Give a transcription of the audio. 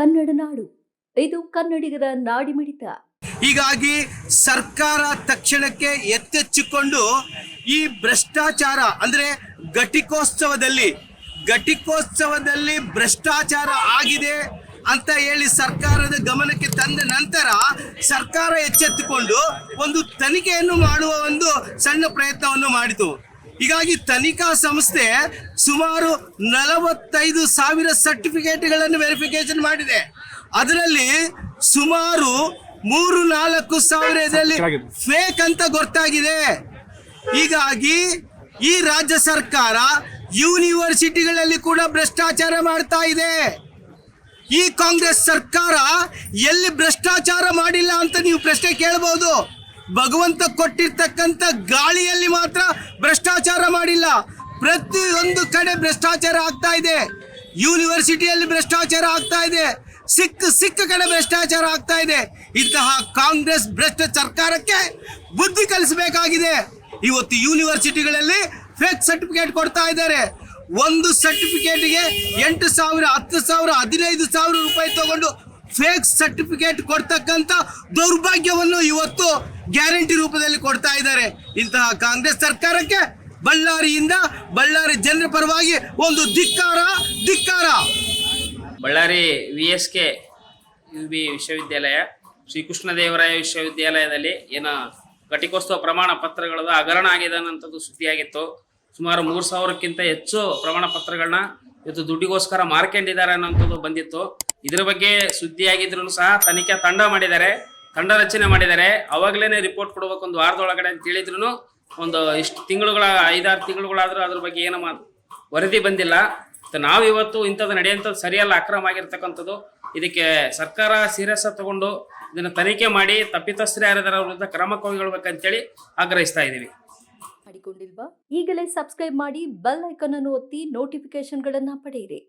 ಕನ್ನಡ ನಾಡು. ಇದು ಕನ್ನಡಿಗರ ನಾಡಿಮಿಡಿತ. ಹೀಗಾಗಿ ಸರ್ಕಾರ ತಕ್ಷಣಕ್ಕೆ ಎತ್ತೆಚ್ಚಿಕೊಂಡು ಈ ಭ್ರಷ್ಟಾಚಾರ, ಅಂದ್ರೆ ಘಟಿಕೋತ್ಸವದಲ್ಲಿ ಘಟಿಕೋತ್ಸವದಲ್ಲಿ ಭ್ರಷ್ಟಾಚಾರ ಆಗಿದೆ ಅಂತ ಹೇಳಿ ಸರ್ಕಾರದ ಗಮನಕ್ಕೆ ತಂದ ನಂತರ ಸರ್ಕಾರ ಎಚ್ಚೆತ್ತುಕೊಂಡು ಒಂದು ತನಿಖೆಯನ್ನು ಮಾಡುವ ಒಂದು ಸಣ್ಣ ಪ್ರಯತ್ನವನ್ನು ಮಾಡಿತು. ಹೀಗಾಗಿ ತನಿಖಾ ಸಂಸ್ಥೆ ಸುಮಾರು ನಲವತ್ತೈದು ಸಾವಿರ ಸರ್ಟಿಫಿಕೇಟ್ಗಳನ್ನು ವೆರಿಫಿಕೇಶನ್ ಮಾಡಿದೆ. ಅದರಲ್ಲಿ ಸುಮಾರು ಮೂರು ನಾಲ್ಕು ಸಾವಿರದಲ್ಲಿ ಫೇಕ್ ಅಂತ ಗೊತ್ತಾಗಿದೆ. ಹೀಗಾಗಿ ಈ ರಾಜ್ಯ ಸರ್ಕಾರ ಯೂನಿವರ್ಸಿಟಿಗಳಲ್ಲಿ ಕೂಡ ಭ್ರಷ್ಟಾಚಾರ ಮಾಡ್ತಾ ಇದೆ. ಈ ಕಾಂಗ್ರೆಸ್ ಸರ್ಕಾರ ಎಲ್ಲಿ ಭ್ರಷ್ಟಾಚಾರ ಮಾಡಿಲ್ಲ ಅಂತ ನೀವು ಪ್ರಶ್ನೆ ಕೇಳಬಹುದು ಭಗವಂತ ಕೊಟ್ಟಿರ್ತಕ್ಕಂಥ ಗಾಳಿಯಲ್ಲಿ ಮಾತ್ರ ಭ್ರಷ್ಟಾಚಾರ ಮಾಡಿಲ್ಲ. ಪ್ರತಿಯೊಂದು ಕಡೆ ಭ್ರಷ್ಟಾಚಾರ ಆಗ್ತಾ ಇದೆ. ಯೂನಿವರ್ಸಿಟಿಯಲ್ಲಿ ಭ್ರಷ್ಟಾಚಾರ ಆಗ್ತಾ ಇದೆ. ಸಿಕ್ಕ ಸಿಕ್ಕ ಕಡೆ ಭ್ರಷ್ಟಾಚಾರ ಆಗ್ತಾ ಇದೆ. ಇಂತಹ ಕಾಂಗ್ರೆಸ್ ಭ್ರಷ್ಟ ಸರ್ಕಾರಕ್ಕೆ ಬುದ್ಧಿ ಕಲಿಸಬೇಕಾಗಿದೆ. ಇವತ್ತು ಯೂನಿವರ್ಸಿಟಿಗಳಲ್ಲಿ ಫೇಕ್ ಸರ್ಟಿಫಿಕೇಟ್ ಕೊಡ್ತಾ ಇದ್ದಾರೆ. ಒಂದು ಸರ್ಟಿಫಿಕೇಟ್ಗೆ ಎಂಟು ಸಾವಿರ, ಹತ್ತು ಸಾವಿರ, ಹದಿನೈದು ಸಾವಿರ ರೂಪಾಯಿ ತಗೊಂಡು ಫೇಕ್ ಸರ್ಟಿಫಿಕೇಟ್ ಕೊಡ್ತಕ್ಕಂಥ ದೌರ್ಭಾಗ್ಯವನ್ನು ಇವತ್ತು ಗ್ಯಾರಂಟಿ ರೂಪದಲ್ಲಿ ಕೊಡ್ತಾ ಇದ್ದಾರೆ. ಇಂತಹ ಕಾಂಗ್ರೆಸ್ ಸರ್ಕಾರಕ್ಕೆ ಬಳ್ಳಾರಿಯಿಂದ ಬಳ್ಳಾರಿ ಜನರ ಪರವಾಗಿ ಒಂದು ಧಿಕ್ಕಾರ ಧಿಕ್ಕಾರ. Ballari V S K U B ವಿಶ್ವವಿದ್ಯಾಲಯ ಶ್ರೀಕೃಷ್ಣದೇವರಾಯ ವಿಶ್ವವಿದ್ಯಾಲಯದಲ್ಲಿ ಏನ ಘಟಿಕೋತ್ಸವ ಪ್ರಮಾಣ ಪತ್ರಗಳದ ಹಗರಣ ಆಗಿದೆ ಅನ್ನೋಂಥದ್ದು ಸುದ್ದಿಯಾಗಿತ್ತು. ಸುಮಾರು ಮೂರು ಸಾವಿರಕ್ಕಿಂತ ಹೆಚ್ಚು ಪ್ರಮಾಣ ಪತ್ರಗಳನ್ನ ಇವತ್ತು ದುಡ್ಡಿಗೋಸ್ಕರ ಮಾರ್ಕೊಂಡಿದ್ದಾರೆ ಅನ್ನೋಂಥದ್ದು ಬಂದಿತ್ತು. ಇದರ ಬಗ್ಗೆ ಸುದ್ದಿಯಾಗಿದ್ರು ಸಹ ತನಿಖೆ ತಂಡ ಮಾಡಿದ್ದಾರೆ. ತಂಡ ರಚನೆ ಮಾಡಿದ್ದಾರೆ. ಅವಾಗಲೇ ರಿಪೋರ್ಟ್ ಕೊಡ್ಬೇಕು ಒಂದು ವಾರದೊಳಗಡೆ ಅಂತ ಹೇಳಿದ್ರು ಒಂದು ಇಷ್ಟು ತಿಂಗಳುಗಳ, ಐದಾರು ತಿಂಗಳುಗಳಾದ್ರೂ ಅದ್ರ ಬಗ್ಗೆ ಏನೋ ವರದಿ ಬಂದಿಲ್ಲ. ನಾವು ಇವತ್ತು ಇಂಥದ್ದು ನಡೆಯುವಂಥದ್ದು ಸರಿಯಲ್ಲ, ಅಕ್ರಮ ಆಗಿರ್ತಕ್ಕಂಥದ್ದು. ಇದಕ್ಕೆ ಸರ್ಕಾರ ಸೀರಿಯಸ್ ತಗೊಂಡು ಇದನ್ನು ತನಿಖೆ ಮಾಡಿ ತಪ್ಪಿತಸ್ಥರು ಯಾರಿದಾರ ವಿರುದ್ಧ ಕ್ರಮ ಕೈಗೊಳ್ಬೇಕಂತೇಳಿ ಆಗ್ರಹಿಸ್ತಾ ಇದ್ದೀವಿ ಮಾಡಿಕೊಂಡಿಲ್ವಾ ಈಗಲೇ ಸಬ್ಸ್ಕ್ರೈಬ್ ಮಾಡಿ ಬೆಲ್ ಐಕನ್ ಅನ್ನು ಒತ್ತಿ ನೋಟಿಫಿಕೇಶನ್ಗಳನ್ನು ಪಡೆಯಿರಿ.